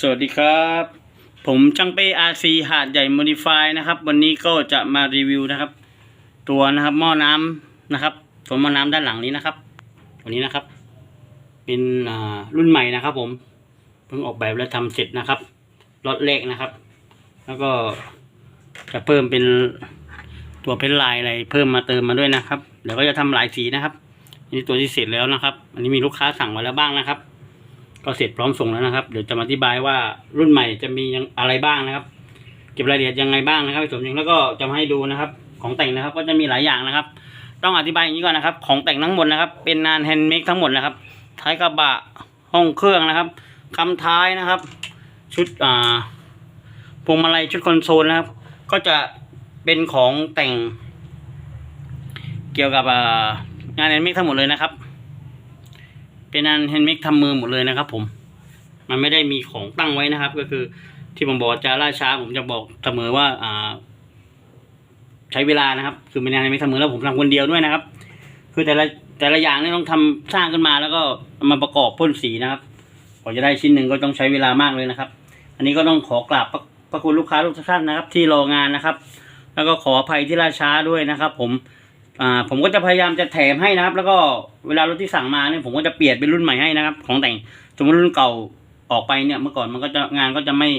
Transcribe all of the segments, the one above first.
สวัสดีครับ ผมจังเป้ RC หาดใหญ่ Modify นะครับ วันนี้ก็จะมารีวิวนะครับ ตัวนะครับหม้อน้ำนะครับตัวหม้อน้ำด้านหลังนี้นะครับ ตัวนี้นะครับ เป็นรุ่นใหม่นะครับ ผมเพิ่งออกแบบและทำเสร็จนะครับรถเล็กนะครับ แล้วก็จะเพิ่มเป็นตัวเพนลายอะไรเพิ่มมาเติมมาด้วยนะครับเดี๋ยวก็จะทำหลายสีนะครับอันนี้ตัวที่เสร็จแล้วนะครับ อันนี้มีลูกค้าสั่งไว้แล้วบ้างนะครับ ก็เสร็จพร้อมส่งแล้วนะครับ เดี๋ยวจะมาอธิบายว่ารุ่นใหม่จะมียังอะไรบ้างนะครับ เก็บรายละเอียดยังไงบ้างนะครับสมจริงแล้วก็จะมาให้ดูนะครับ ของแต่งนะครับก็จะมีหลายอย่างนะครับ ต้องอธิบายอย่างนี้ก่อนนะครับ ของแต่งทั้งหมดนะครับ เป็นงานแฮนด์เมดทั้งหมดนะครับ ท้ายกระบะห้องเครื่องนะครับคำท้ายนะครับ ชุดอ่าพวงมาลัยชุดคอนโซลนะครับ ก็จะเป็นของแต่ง เกี่ยวกับงานแฮนด์เมดทั้งหมดเลยนะครับ เป็นงานแฮนด์เมดทำมือหมดเลยนะครับ ผม มันไม่ได้มีของตั้งไว้นะครับ ก็คือที่ผมบอกจะล่าช้า ผมจะบอกเสมอว่าอ่า ใช้เวลานะครับ คือเป็นงานแฮนด์เมดทำมือแล้วผมทำคนเดียวด้วยนะครับ คือแต่ละแต่ละอย่างนี่ต้องทำสร้างขึ้นมาแล้วก็มาประกอบพ่นสีนะครับกว่าจะได้ชิ้นหนึ่งก็ต้องใช้เวลามากเลยนะครับ อันนี้ก็ต้องขอกราบพระพระคุณลูกค้าทุกท่านนะครับ ที่รองานนะครับ แล้วก็ขออภัยที่ล่าช้าด้วยนะครับ ผม อ่าผมก็จะพยายามจะแถมให้นะครับ แล้วก็เวลารถที่สั่งมาเนี่ยผมก็จะเปลี่ยนเป็นรุ่นใหม่ให้นะครับ ของแต่งสมมติรุ่นเก่าออกไปเนี่ยเมื่อก่อนมันก็จะงานก็จะไม่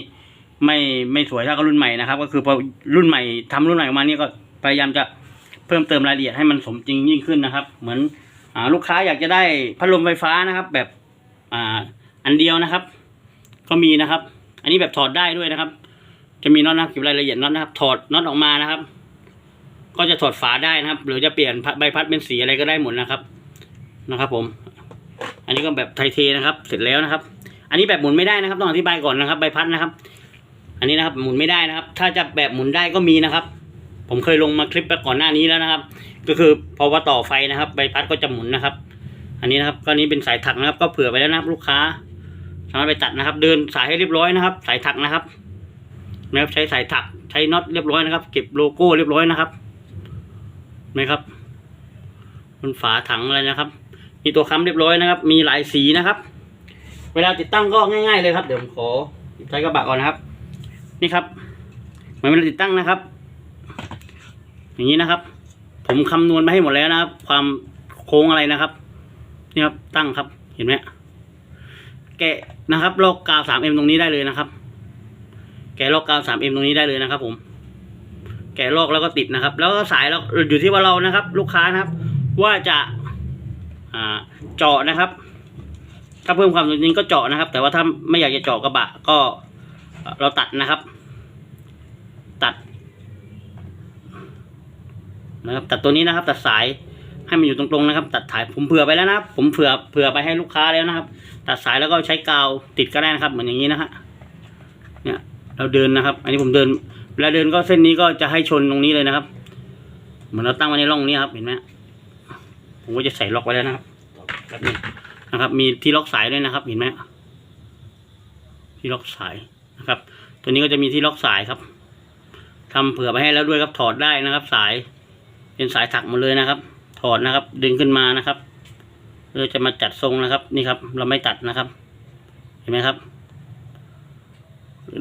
ไม่ไม่สวยเท่ากับรุ่นใหม่นะครับ ก็คือพอรุ่นใหม่ทำรุ่นใหม่ออกมาเนี่ยก็พยายามจะเพิ่มเติมรายละเอียดให้มันสมจริงยิ่งขึ้นนะครับ เหมือนอ่าลูกค้าอยากจะได้พัดลมไฟฟ้านะครับ แบบอ่าอันเดียวนะครับ ก็มีนะครับ อันนี้แบบถอดได้ด้วยนะครับ จะมีน็อตนะครับเก็บรายละเอียดน็อตนะครับ ถอดน็อตออกมานะครับ ก็จะถอดฝาได้นะครับ หรือจะเปลี่ยนใบพัดเป็นสีอะไรก็ได้หมดนะครับนะครับ ผม อันนี้ก็แบบไทเทนะครับ เสร็จแล้วนะครับ อันนี้แบบหมุนไม่ได้นะครับ ต้องอธิบายก่อนนะครับใบพัดนะครับ อันนี้นะครับหมุนไม่ได้นะครับ ถ้าจะแบบหมุนได้ก็มีนะครับ ผมเคยลงมาคลิปไปก่อนหน้านี้แล้วนะครับ ก็คือพอว่าต่อไฟนะครับ ใบพัดก็จะหมุนนะครับ อันนี้นะครับก็นี้เป็นสายถักนะครับ ก็เผื่อไปแล้วนะครับ ลูกค้าสามารถไปตัดนะครับ เดินสายให้เรียบร้อยนะครับ สายถักนะครับนะครับใช้สายถักใช้น็อตเรียบร้อยนะครับ เก็บโลโก้เรียบร้อยนะครับ นะครับบนฝาถังอะไรนะครับ มีตัวค้ำเรียบร้อยนะครับ มีหลายสีนะครับ เวลาติดตั้งก็ง่าย ๆเลยครับ เดี๋ยวผมขอใช้กระบะก่อนนะครับ นี่ครับเหมือนเวลาติดตั้งนะครับ อย่างนี้นะครับ ผมคำนวณมาให้หมดแล้วนะครับ ความโค้งอะไรนะครับ นี่ครับตั้งครับ เห็นไหมแกะนะครับลอกกาว 3M ตรงนี้ได้เลยนะครับ แกะลอกกาว 3M ตรงนี้ได้เลยนะครับผม แกะลอกแล้วก็ติดนะครับ แล้วก็สายเราอยู่ที่ว่าเรานะครับ ลูกค้านะครับ ว่าจะเจาะนะครับ ถ้าเพิ่มความสมจริงก็เจาะนะครับ แต่ว่าถ้าไม่อยากจะเจาะกระบะก็เราตัดนะครับ ตัดนะครับตัดตัวนี้นะครับ ตัดสายให้มันอยู่ตรงๆนะครับ ตัดถ่ายผมเผื่อไปแล้วนะครับ ผมเผื่อเผื่อไปให้ลูกค้าแล้วนะครับ ตัดสายแล้วก็ใช้กาวติดก็ได้นะครับ เหมือนอย่างนี้นะฮะเนี่ยเราเดินนะครับ อันนี้ผมเดิน เวลาเดินก็เส้นนี้ก็จะให้ชนตรงนี้เลยนะครับ เหมือนเราตั้งไว้ในร่องนี้ครับเห็นไหมผมก็จะใส่ล็อกไว้แล้วนะครับแบบนี้นะครับ มีที่ล็อกสายด้วยนะครับ เห็นไหมที่ล็อกสายนะครับ ตัวนี้ก็จะมีที่ล็อกสายครับทำเผื่อไปให้แล้วด้วยครับถอดได้นะครับ สาย เป็นสายถักหมดเลยนะครับ ถอดนะครับ ดึงขึ้นมานะครับเราจะมาจัดทรงนะครับ นี่ครับ เราไม่ตัดนะครับ เห็นไหมครับ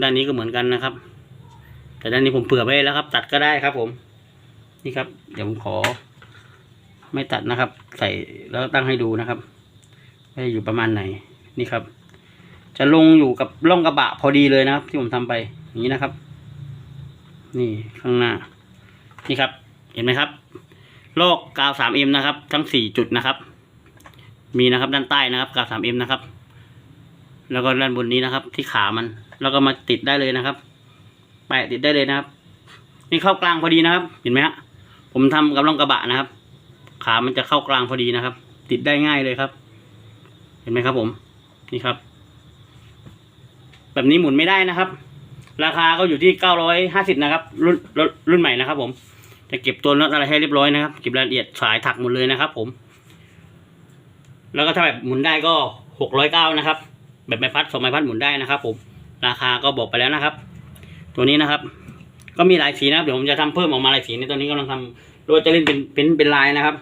ด้านนี้ก็เหมือนกันนะครับ แต่ด้านนี้ผมเผื่อไว้แล้วครับ ตัดก็ได้ครับ ผม นี่ครับ เดี๋ยวผมขอ ไม่ตัดนะครับ ใส่แล้วตั้งให้ดูนะครับว่าอยู่ประมาณไหน นี่ครับ จะลงอยู่กับร่องกระบะพอดีเลยนะครับ ที่ผมทำไป อย่างนี้นะครับ นี่ข้างหน้า นี่ครับ เห็นไหมครับโลกกาว 3M นะครับ ทั้ง 4 จุดนะครับ มีนะครับด้านใต้นะครับกาว 3M นะครับ แล้วก็ด้านบนนี้นะครับ ที่ขามัน แล้วก็มาติดได้เลยนะครับ แปะติดได้เลยนะครับ นี่เข้ากลางพอดีนะครับ เห็นไหมฮะผมทำกับร่องกระบะนะครับ ขามันจะเข้ากลางพอดีนะครับ ติดได้ง่ายเลยครับ เห็นไหมครับผม นี่ครับ แบบนี้หมุนไม่ได้นะครับ ราคาก็อยู่ที่เก้าร้อยห้าสิบนะครับ รุ่นรุ่นรุ่นใหม่นะครับ ผม จะเก็บตัวน็อตอะไรให้เรียบร้อยนะครับ เก็บรายละเอียดสายถักหมดเลยนะครับ ผม แล้วก็ถ้าแบบหมุนได้ก็หกร้อยเก้านะครับ แบบใบพัดสองใบพัดหมุนได้นะครับ ผม ราคาก็บอกไปแล้วนะครับ ตัวนี้นะครับ ก็มีหลายสีนะครับเดี๋ยวผมจะทำเพิ่มออกมาหลายสีในตัวนี้กำลังทำหรือว่าจะเล่นเป็นเป็นเป็นลายนะครับ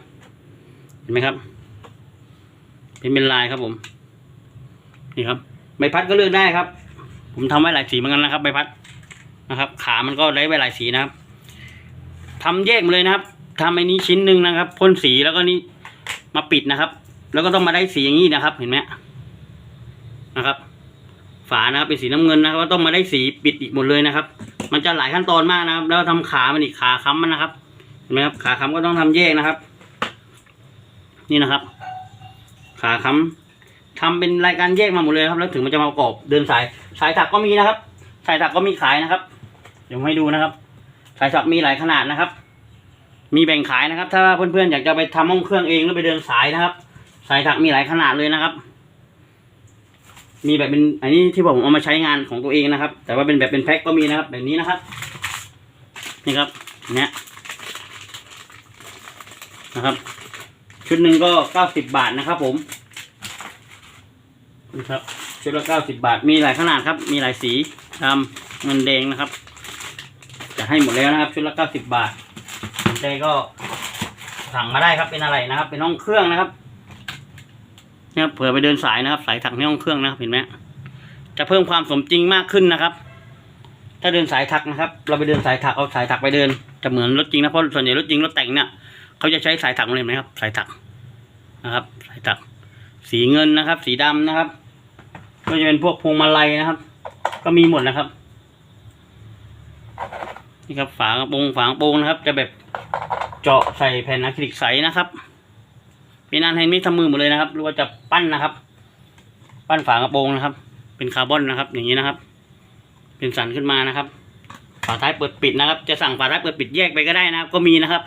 เห็นไหมครับ เป็นเป็นลายครับผม นี่ครับใบพัดก็เลือกได้ครับ ผมทำไว้หลายสีเหมือนกันนะครับใบพัดนะครับ ขามันก็ได้ไว้หลายสีนะครับทำแยกมาเลยนะครับทำไอ้นี้ชิ้นหนึ่งนะครับพ่นสีแล้วก็นี่มาปิดนะครับ แล้วก็ต้องมาได้สีอย่างนี้นะครับ เห็นไหมนะครับ ฝานะครับเป็นสีน้ำเงินนะครับก็ต้องมาได้สีปิดอีกหมดเลยนะครับ มันจะหลายขั้นตอนมากนะครับ แล้วทำขามันอีกขาค้ำมันนะครับเห็นไหมครับขาค้ำก็ต้องทำแยกนะครับ นี่นะครับ ขาค้ำทำเป็นรายการแยกมาหมดเลยครับ แล้วถึงมันจะมาประกอบเดินสายสายถักก็มีนะครับ สายถักก็มีขายนะครับ เดี๋ยวให้ดูนะครับ สายถักมีหลายขนาดนะครับ มีแบ่งขายนะครับ ถ้าเพื่อนๆอยากจะไปทำห้องเครื่องเองหรือไปเดินสายนะครับ สายถักมีหลายขนาดเลยนะครับ มีแบบเป็นอันนี้ที่ผมเอามาใช้งานของตัวเองนะครับ แต่ว่าเป็นแบบเป็นแพ็คก็มีนะครับ แบบนี้นะครับ นี่ครับเนี้ยนะครับ ชุดหนึ่งก็เก้าสิบบาทนะครับ ผมนี่ครับชุดละเก้าสิบบาท มีหลายขนาดครับ มีหลายสีดำเงินแดงนะครับ จะให้หมดแล้วนะครับ ชุดละเก้าสิบบาทสนใจก็สั่งมาได้ครับเป็นอะไรนะครับ เป็นห้องเครื่องนะครับ เนี่ยเผื่อไปเดินสายนะครับ สายถักในห้องเครื่องนะครับเห็นไหมจะเพิ่มความสมจริงมากขึ้นนะครับ ถ้าเดินสายถักนะครับ เราไปเดินสายถักเอาสายถักไปเดิน จะเหมือนรถจริงนะเพราะส่วนใหญ่รถจริงรถแต่งเนี่ยเขาจะใช้สายถักเลยไหมครับ สายถักนะครับ สายถัก สีเงินนะครับ สีดำนะครับ ก็จะเป็นพวกพวงมาลัยนะครับ ก็มีหมดนะครับนี่ครับฝากระโปรงฝากระโปรงนะครับ จะแบบเจาะใส่แผ่นอะคริลิกใสนะครับ เป็นงานแฮนด์เมดทำมือหมดเลยนะครับหรือว่าจะปั้นนะครับ ปั้นฝากระโปรงนะครับ เป็นคาร์บอนนะครับ อย่างนี้นะครับ เป็นสันขึ้นมานะครับ ฝาท้ายเปิดปิดนะครับ จะสั่งฝาท้ายเปิดปิดแยกไปก็ได้นะครับ ก็มีนะครับ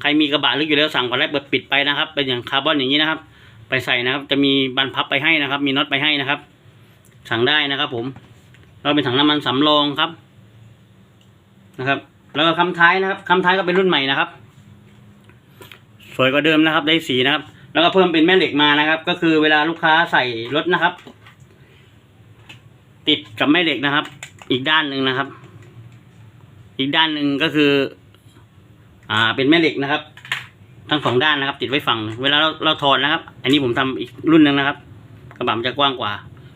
ใครมีกระบะลึกอยู่แล้วสั่งฝาท้ายเปิดปิดไปนะครับ เป็นอย่างคาร์บอนอย่างนี้นะครับ ไปใส่นะครับ จะมีบันพับไปให้นะครับ มีน็อตไปให้นะครับ สั่งได้นะครับ ผม เราเป็นถังน้ำมันสำรองครับนะครับ แล้วก็คำท้ายนะครับคำท้ายก็เป็นรุ่นใหม่นะครับ สวยกว่าเดิมนะครับได้สีนะครับ แล้วก็เพิ่มเป็นแม่เหล็กมานะครับ ก็คือเวลาลูกค้าใส่รถนะครับ ติดกับแม่เหล็กนะครับ อีกด้านหนึ่งนะครับ อีกด้านหนึ่งก็คือ อ่าเป็นแม่เหล็กนะครับ ทั้งสองด้านนะครับ ติดไว้ฝั่ง เวลาเราเราถอดนะครับ อันนี้ผมทำอีกรุ่นหนึ่งนะครับ กระบะมันจะกว้างกว่า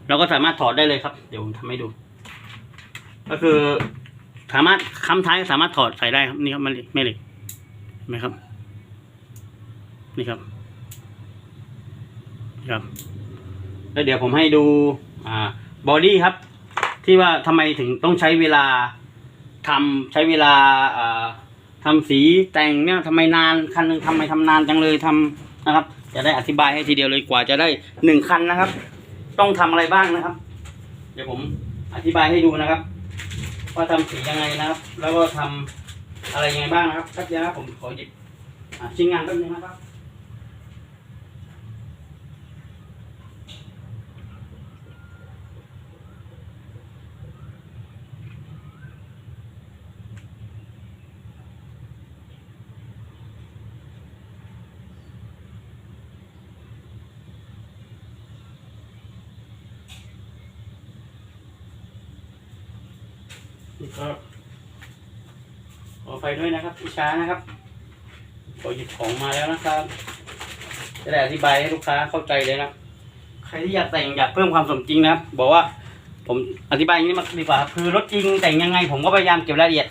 เราก็สามารถถอดได้เลยครับ เดี๋ยวผมทำให้ดู ก็คือ สามารถค้ำท้ายสามารถถอดใส่ได้ครับนี่ครับแม่เหล็กแม่เหล็กเห็นไหมครับ นี่ครับนี่ครับ แล้วเดี๋ยวผมให้ดูอ่าบอดี้ครับ ที่ว่าทำไมถึงต้องใช้เวลาทำใช้เวลาอ่าทำสีแต่งเนี่ยทำไมนานคันหนึ่งทำไมทำนานจังเลยทำนะครับ จะได้อธิบายให้ทีเดียวเลยกว่าจะได้หนึ่งคันนะครับ ต้องทำอะไรบ้างนะครับ เดี๋ยวผมอธิบายให้ดูนะครับว่าทำสียังไงนะครับ แล้วก็ทำอะไรยังไงบ้างนะครับแป๊บเดียวนะผมขอหยิบชิ้นงานแป๊บนึงนะครับ นี่ก็ขอไฟด้วยนะครับพี่ช้านะครับขอหยิบของมาแล้วนะครับจะได้อธิบายให้ลูกค้าเข้าใจเลยนะใครที่อยากแต่งอยากเพิ่มความสมจริงนะครับบอกว่าผมอธิบายอย่างนี้มาดีกว่าคือรถจริงแต่งยังไง ผมก็พยายามเก็บรายละเอียด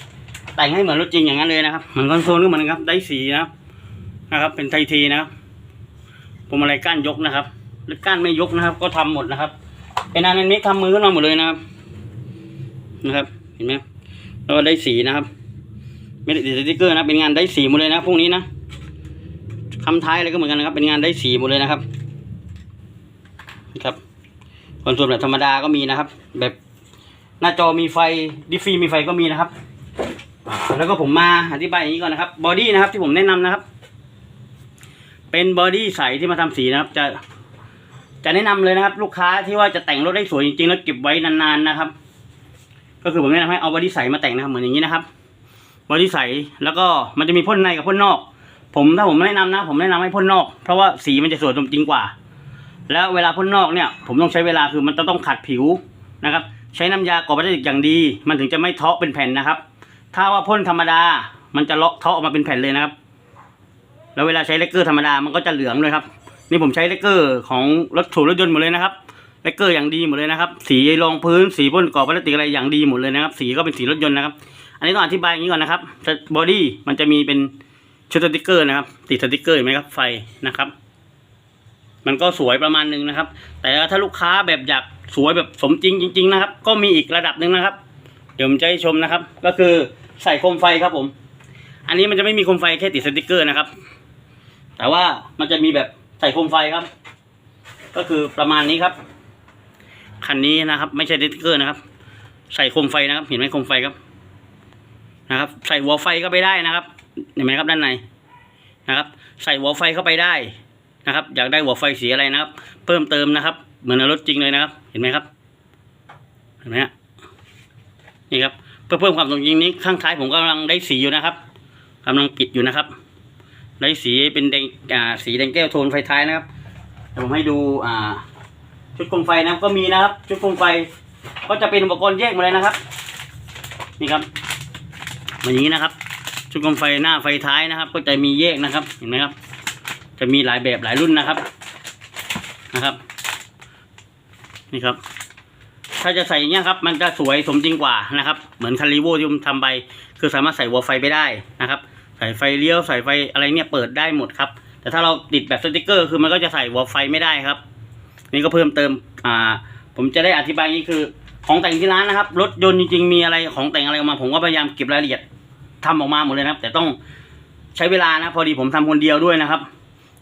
แต่งให้เหมือนรถจริงอย่างนั้นเลยนะครับเหมือนคอนโซลก็เหมือนกันครับ ได้สีนะครับนะครับ เป็นไททีนะครับผมอะไรก้านยกนะครับ หรือก้านไม่ยกนะครับ ก็ทำหมดนะครับเป็นอันนี้ทำมือขึ้นมาหมดเลยนะครับนะครับ เห็นไหมแล้วได้สีนะครับ ไม่ได้ติดสติ๊กเกอร์นะเป็นงานได้สีหมดเลยนะพวกนี้นะคำท้ายอะไรก็เหมือนกันนะครับ เป็นงานได้สีหมดเลยนะครับนะครับคอนโซลแบบธรรมดาก็มีนะครับ แบบหน้าจอมีไฟดิฟฟีมีไฟก็มีนะครับ แล้วก็ผมมาอธิบายอย่างนี้ก่อนนะครับบอดี้นะครับที่ผมแนะนำนะครับ เป็นบอดี้ใสที่มาทำสีนะครับ จะจะแนะนำเลยนะครับ ลูกค้าที่ว่าจะแต่งรถได้สวยจริงๆแล้วเก็บไว้นานๆนะครับ ก็คือผมแนะนำให้เอาบอดี้ใสมาแต่งนะครับเหมือนอย่างนี้นะครับบอดี้ใสแล้วก็มันจะมีพ่นในกับพ่นนอก ผมถ้าผมแนะนำนะ ผมแนะนำให้พ่นนอก เพราะว่าสีมันจะสวยจริงกว่า แล้วเวลาพ่นนอกเนี่ย ผมต้องใช้เวลาคือมันจะต้องขัดผิวนะครับ ใช้น้ำยากรอบพลาสติกอย่างดี มันถึงจะไม่เทาะเป็นแผ่นนะครับ ถ้าว่าพ่นธรรมดา มันจะเลาะเทาะออกมาเป็นแผ่นเลยนะครับ แล้วเวลาใช้เลกเกอร์ธรรมดามันก็จะเหลืองเลยครับ นี่ผมใช้เลกเกอร์ของรถถูรถยนต์หมดเลยนะครับ แลกเกอร์อย่างดีหมดเลยนะครับ สีรองพื้นสีพ่นกรอบพลาสติกอะไรอย่างดีหมดเลยนะครับ สีก็เป็นสีรถยนต์นะครับ อันนี้ต้องอธิบายอย่างนี้ก่อนนะครับบอดี้มันจะมีเป็นชุดสติกเกอร์นะครับ ติดสติกเกอร์เห็นไหมครับไฟนะครับ มันก็สวยประมาณหนึงนะครับ แต่ถ้าลูกค้าแบบอยากสวยแบบสมจริงจริง ๆ นะครับ ก็มีอีกระดับหนึ่งนะครับ เดี๋ยวผมจะให้ชมนะครับ ก็คือใส่โคมไฟครับผม อันนี้มันจะไม่มีโคมไฟแค่ติดสติกเกอร์นะครับ แต่ว่ามันจะมีแบบใส่โคมไฟครับ ก็คือประมาณนี้ครับ คันนี้นะครับ ไม่ใช่สติกเกอร์นะครับ ใส่โคมไฟนะครับ เห็นไหมโคมไฟครับ นะครับ ใส่หัวไฟก็ไปได้นะครับ เห็นไหมครับด้านในนะครับ ใส่หัวไฟเข้าไปได้นะครับ อยากได้หัวไฟสีอะไรนะครับ เพิ่มเติมนะครับ เหมือนรถจริงเลยนะครับ เห็นไหมครับ เห็นไหมฮะนี่ครับเพื่อเพิ่มความสมจริงนี้ข้างท้ายผมกำลังได้สีอยู่นะครับกำลังปิดอยู่นะครับ ได้สีเป็นแดงอ่าสีแดงแก้วโทนไฟท้ายนะครับเดี๋ยวผมให้ดูอ่า ชุดโคมไฟนะครับก็มีนะครับ ชุดโคมไฟก็จะเป็นอุปกรณ์แยกมาเลยนะครับ นี่ครับแบบนี้นะครับ ชุดโคมไฟหน้าไฟท้ายนะครับ ก็จะมีแยกนะครับ เห็นไหมครับ จะมีหลายแบบหลายรุ่นนะครับนะครับ นี่ครับ ถ้าจะใส่อย่างเงี้ยครับ มันจะสวยสมจริงกว่านะครับ เหมือนคันรีโวที่ผมทำไปคือสามารถใส่หัวไฟไปได้นะครับ ใส่ไฟเลี้ยวใส่ไฟอะไรเนี่ยเปิดได้หมดครับ แต่ถ้าเราติดแบบสติกเกอร์ คือมันก็จะใส่หัวไฟไม่ได้ครับ นี่ก็เพิ่มเติมอ่าผมจะได้อธิบายนี้คือ ของแต่งที่ร้านนะครับรถยนต์จริงๆมีอะไรของแต่งอะไรออกมา ผมก็พยายามเก็บรายละเอียดทำออกมาหมดเลยนะครับ แต่ต้องใช้เวลานะพอดีผมทำคนเดียวด้วยนะครับ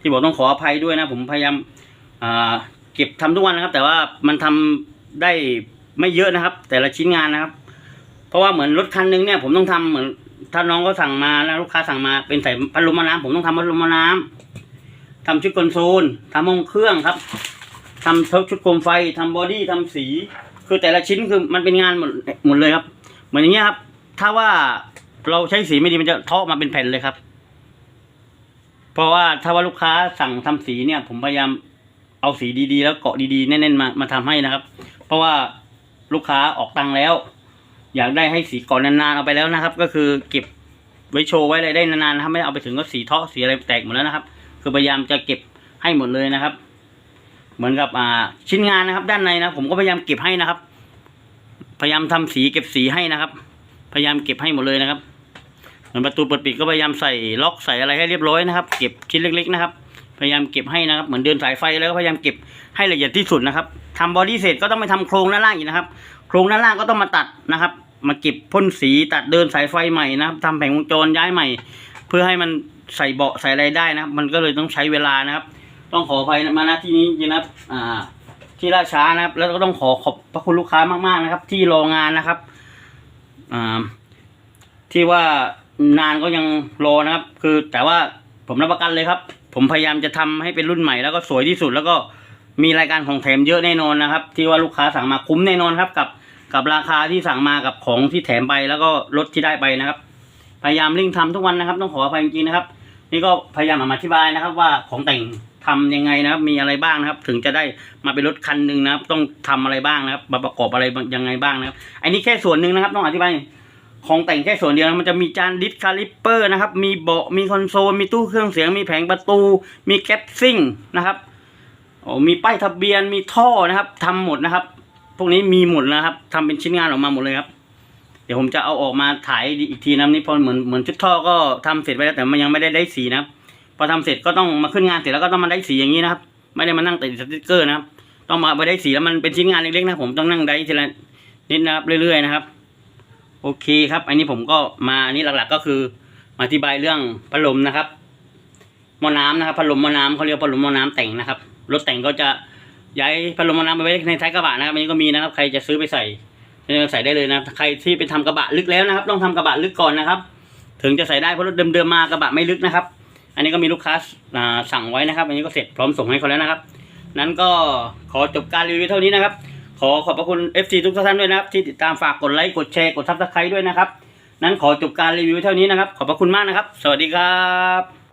ที่บอกต้องขออภัยด้วยนะ ผมพยายามอ่าเก็บทำทุกวันนะครับ แต่ว่ามันทำได้ไม่เยอะนะครับ แต่ละชิ้นงานนะครับ เพราะว่าเหมือนรถคันหนึงเนี่ยผมต้องทำเหมือนถ้าน้องก็สั่งมาแล้วลูกค้าสั่งมาเป็นใส่พัดลมม้อน้ำผมต้องทำพัดลมม้อน้ำทำชุดคอนโซลทำห้องเครื่องครับ ทำชุดโคมไฟทำบอดี้ทำสี คือแต่ละชิ้นคือมันเป็นงานหมดหมดเลยครับ เหมือนอย่างเงี้ยครับ ถ้าว่าเราใช้สีไม่ดีมันจะทาะมาเป็นแผ่นเลยครับ เพราะว่าถ้าว่าลูกค้าสั่งทำสีเนี่ย ผมพยายามเอาสีดีๆ แล้วเกาะดีๆแน่นๆมามาทำให้นะครับ เพราะว่าลูกค้าออกตังค์แล้ว อยากได้ให้สีก่อนนานๆเอาไปแล้วนะครับ ก็คือเก็บไว้โชว์ไว้อะไรได้นานๆนะครับไม่เอาไปถึงก็สีเทาะสีอะไรแตกหมดแล้วนะครับ คือพยายามจะเก็บให้หมดเลยนะครับ เหมือนกับอ่าชิ้นงานนะครับ ด้านในนะผมก็พยายามเก็บให้นะครับ พยายามทำสีเก็บสีให้นะครับ พยายามเก็บให้หมดเลยนะครับเหมือนประตูเปิดปิดก็พยายามใส่ล็อกใส่อะไรให้เรียบร้อยนะครับ เก็บชิ้นเล็ก ๆ นะครับ พยายามเก็บให้นะครับเหมือนเดินสายไฟแล้วก็พยายามเก็บให้ละเอียดที่สุดนะครับทำบอดี้เสร็จก็ต้องไปทำโครงด้านล่างอีกนะครับ โครงด้านล่างก็ต้องมาตัดนะครับ มาเก็บพ่นสีตัดเดินสายไฟใหม่นะครับทำแผงวงจรย้ายใหม่ เพื่อให้มันใส่เบาะใส่อะไรได้นะครับ มันก็เลยต้องใช้เวลานะครับ ต้องขออภัยมาณที่นี้จริงนะครับอ่าที่ล่าช้านะครับ แล้วก็ต้องขอขอบพระคุณลูกค้ามากๆนะครับ ที่รองานนะครับอ่าที่ว่านานก็ยังรอนะครับ คือแต่ว่าผมรับประกันเลยครับ ผมพยายามจะทำให้เป็นรุ่นใหม่แล้วก็สวยที่สุด แล้วก็มีรายการของแถมเยอะแน่นอนนะครับ ที่ว่าลูกค้าสั่งมาคุ้มแน่นอนครับ กับกับราคาที่สั่งมากับของที่แถมไปแล้วก็รถที่ได้ไปนะครับ พยายามเร่งทำทุกวันนะครับ ต้องขออภัยจริงๆนะครับ นี่ก็พยายามอธิบายนะครับว่าของแต่ง ทำยังไงนะครับ มีอะไรบ้างนะครับ ถึงจะได้มาเป็นรถคันหนึ่งนะครับ ต้องทำอะไรบ้างนะครับ มาประกอบอะไรยังไงบ้างนะครับ อันนี้แค่ส่วนหนึ่งนะครับ ต้องอธิบายของแต่งแค่ส่วนเดียวมันจะมีจานดิสคาลิปเปอร์นะครับ มีเบาะมีคอนโซล มีตู้เครื่องเสียง มีแผงประตู มีแก๊ปซิ่งนะครับโอ้มีป้ายทะเบียน มีท่อนะครับทำหมดนะครับ พวกนี้มีหมดนะครับทำเป็นชิ้นงานออกมาหมดเลยครับ เดี๋ยวผมจะเอาออกมาถ่ายอีกทีนะนี่พอเหมือนเหมือนชุดท่อก็ทำเสร็จไปแล้วแต่มันยังไม่ได้ได้สีนะครับ พอทำเสร็จก็ต้องมาขึ้นงานเสร็จแล้วก็ต้องมาได้สีอย่างนี้นะครับ ไม่ได้มานั่งติดสติ๊กเกอร์นะครับ ต้องมาไปได้สีแล้วมันเป็นชิ้นงานเล็กๆนะผมต้องนั่งได้ทีละนิดนะครับเรื่อยๆนะครับ โอเคครับ อันนี้ผมก็มาอันนี้หลักๆก็คือมาอธิบายเรื่องพัดลมนะครับหม้อน้ำนะครับพัดลมหม้อน้ำเขาเรียกพัดลมหม้อน้ำแต่งนะครับรถแต่งก็จะย้ายพัดลมหม้อน้ำไปไว้ในท้ายกระบะนะครับอันนี้ก็มีนะครับ ใครจะซื้อไปใส่ใส่ได้เลยนะใครที่ไปทำกระบะลึกแล้วนะครับ ต้องทำกระบะลึกก่อนนะครับ ถึงจะใส่ได้เพราะรถเดิมๆมากระบะไม่ลึกนะครับ อันนี้ก็มีลูกค้าสั่งไว้นะครับ อันนี้ก็เสร็จพร้อมส่งให้เขาแล้วนะครับ นั้นก็ขอจบการรีวิวเท่านี้นะครับ ขอขอบพระคุณ FC ทุกท่านด้วยนะครับ ที่ติดตามฝากกดไลค์กดแชร์กดซับสไครต์ด้วยนะครับ นั้นขอจบการรีวิวเท่านี้นะครับ ขอบพระคุณมากนะครับ สวัสดีครับ